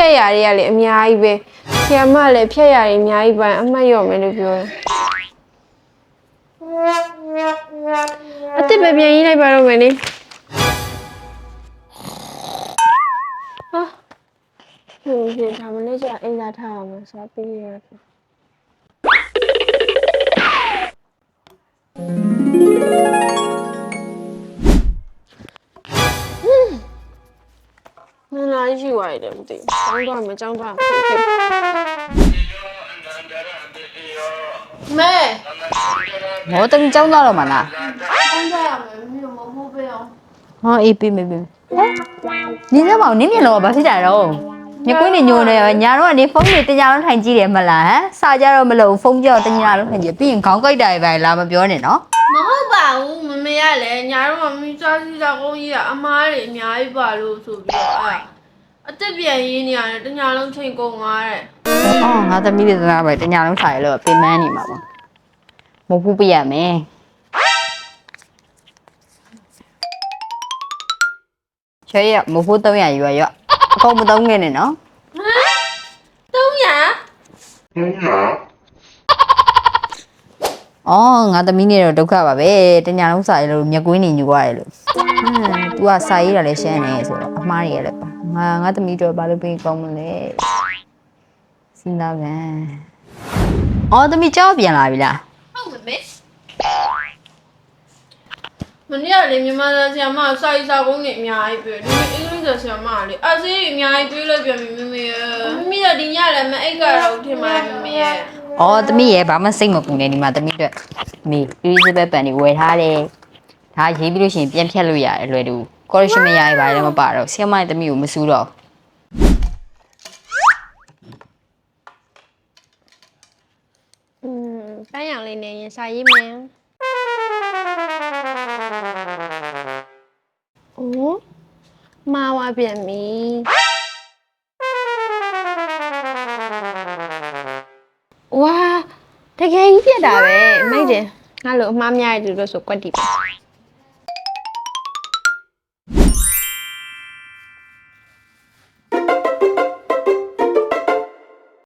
ဖြတ်ရတွေကလည်းအများကြီးပဲဆီယမလည်းဖြတ်ရတွေအများကြီးပိုင်အမှတ်ရော့မယ်လို့ပြောတယ်အစ်စ်ပဲပြန်ရေးလိုက်ပါတော့မယ်လေဟာဟိုဒီဒါမလေးကျအိမ်သာထားအောင်မယ်ဆိုပြီးရပြီ မနာရှိသွားရတယ်မသိဘူးကျောင်းသွားမယ်ကျောင်းသွားမယ်ဖြစ်ဖြစ်မဲမောတမီចောင်းသွားတော့မလားကျောင်းသွားရမယ်မြို့မဟုတ်ပဲအောင်ဟောအေးပေးမေးပေးနင်းစမောင်နင်းမြင်တော့ဘာဖြစ်ကြတော့ညကွင်းနေညိုနေညာတော့ကနေဖုန်းတွေတညာလုံးထိုင်ကြည့်တယ်မလားဟမ်စာကြတော့မလို့ဖုန်းကြောတညာလုံးထိုင်ကြည့်ပြီးရင်ခေါင်းကိုက်တာပဲလာမပြောနဲ့နော်မဟုတ်ပါဘူးမမေကလည်းညာတော့မမီစားစီစားကုန်းကြီးကအမားတွေအများကြီးပါလို့ဆိုပြီးတော့အဲ့ အသက်ပြန်ရင်းနေရတယ်တညာလုံးချိန်ကုန်သွားတဲ့အော်ငါသမီးတွေစကားပဲတညာလုံးထိုင်လို့ပင်မနေမှာပေါ့မဟုတ်ဘူးပြရမယ်ချဲရမဟုတ်တော့ရရွာရွာအကုန်မတော့ငဲ့နဲ့နော်300အော်ငါသမီးနေတော့ဒုက္ခပါပဲတညာလုံးစာရလို့မျက်ကွင်းနေညူရတယ်လို့ဟမ် तू ကစာရေးတာလည်းရှမ်းနေဆိုတော့အမားရရလည်းပါ ငါငါသမီးတို့ဘာလို့ပြင်ကောင်းမလဲစဉ်းစားပြန်အော်သမီးကြောက်ပြန်လာပြီလားဟုတ်မယ်မနေ့ကလေမြန်မာသားဆရာမစာရေးစာကုန်းတွေအများကြီးပြောဒီနေ့အင်္ဂလိပ်စာဆရာမကလေအဆေးအများကြီးတွေးလိုက်ပြန်ပြီမမေရဲ့မမေကဒီညလည်းမအိတ်ကတော့ထင်ပါမမေရဲ့အော်သမီးရဲ့ဘာမှစိတ်မပူနဲ့ဒီမှာသမီးတို့မေပြည်စပက်ပန်နေဝယ်ထားတယ် ဒါရေးပြီးလို့ရှိရင်ပြန်ဖြတ်လို့ရတယ်လွယ်တူ correction မရရပါလည်းမပါတော့ဆီယမရဲ့သမီးကိုမစူးတော့อืมပန်းရောင်လေးနဲ့ရင်စာရေးမယ်အိုးမာဝပြန်ပြီဝါတကယ်ကြီးပြက်တာပဲမိုက်တယ်ငါလိုအမှားများရတူလို့ဆိုကွက်တီပဲ